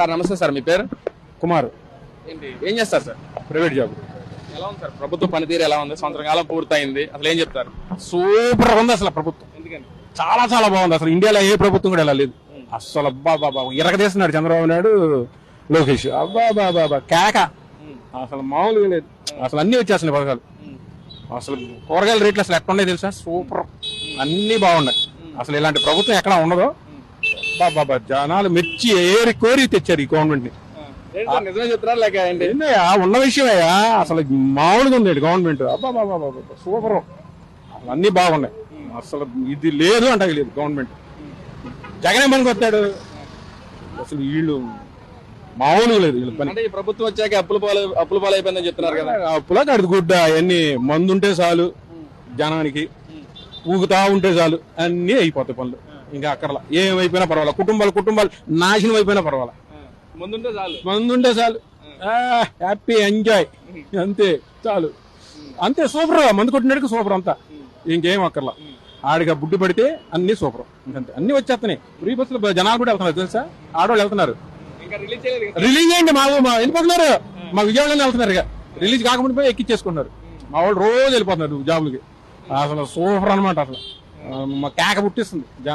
Sir నమస్తే sir మీ పేరు? కుమార్. ఏంటి ఏం చేస్తారు సార్? Private job. ఎలా ఉంది సార్? ప్రభుత్వ పనితీరు ఎలా ఉంది? సంవత్సరం కాలం పూర్తయింది. అసలు ఏం చెప్తారు? సూపర్ ఉంది అసలు ప్రభుత్వం. ఎందుకని? చాలా చాలా బాగుంది. అసలు ఇండియాలో ఏ ప్రభుత్వం కూడా ఇలా లేదు అసలు అబ్బా బాబా ఇరగదీస్తున్నాడు చంద్రబాబు నాయుడు లోకేష్. అబ్బా బాబా బా కేక అసలు మామూలుగా లేదు. అసలు అన్ని వచ్చేస్తున్నాయి పథకాలు. అసలు కూరగాయల రేట్లు అసలు ఎట్లా ఉన్నాయి తెలుసా? సూపర్. అన్ని బాగున్నాయి. అసలు ఇలాంటి ప్రభుత్వం ఎక్కడ ఉండదు. బాబా జనాలు మెచ్చి ఏరి కోరి తెచ్చారు ఈ గవర్నమెంట్ని. నిజమే లేక ఉన్న విషయమయ్యా అసలు మామూలుగా ఉంది గవర్నమెంట్ అబ్బా బాబా బాబా సూపర్. అన్ని బాగున్నాయి. అసలు ఇది లేదు అంటే లేదు గవర్నమెంట్ జగనే పనికి వస్తాడు అసలు వీళ్ళు మామూలుగా లేదు వీళ్ళు పని. ఈ ప్రభుత్వం వచ్చాక అప్పుల పాలు అప్పుల పాలు అయిపోయిందని చెప్తున్నారు కదా. అప్పులా కడుదు గుడ్డ అవన్నీ మందు ఉంటే చాలు జనానికి. ఊగుతా ఉంటే చాలు అన్నీ అయిపోతాయి పనులు. ఇంకా అక్కర్లా. ఏమైపోయినా పర్వాలేదు కుటుంబాలు కుటుంబాలు నాశనం అయిపోయినా పర్వాలేదు ముందుంటే చాలు. మందు ఉంటే చాలు హ్యాపీ ఎంజాయ్. అంతే చాలు. అంతే సూపర్. మందు కొట్టినట్టుగా సూపర్ అంతా. ఇంకేం అక్కర్లా. ఆడిగా బుడ్డి పడితే అన్ని సూపర్. ఇంకంతే అన్ని వచ్చేస్తున్నాయి ఫ్రీ బస్సులు జనాలు కూడా వెళ్తున్నారు తెలుసా? ఆడవాళ్ళు వెళ్తున్నారు. రిలీజ్ అయ్యండి మా వెళ్ళిపోతున్నారు. మా విజయవాడలో వెళ్తున్నారు ఇక. రిలీజ్ కాకుండా పోయి ఎక్కించేసుకున్నారు మా వాళ్ళు రోజు వెళ్ళిపోతున్నారు జాబులకి. అసలు సూపర్ అన్నమాట అసలు. మా కేక పుట్టిస్తుంది. జా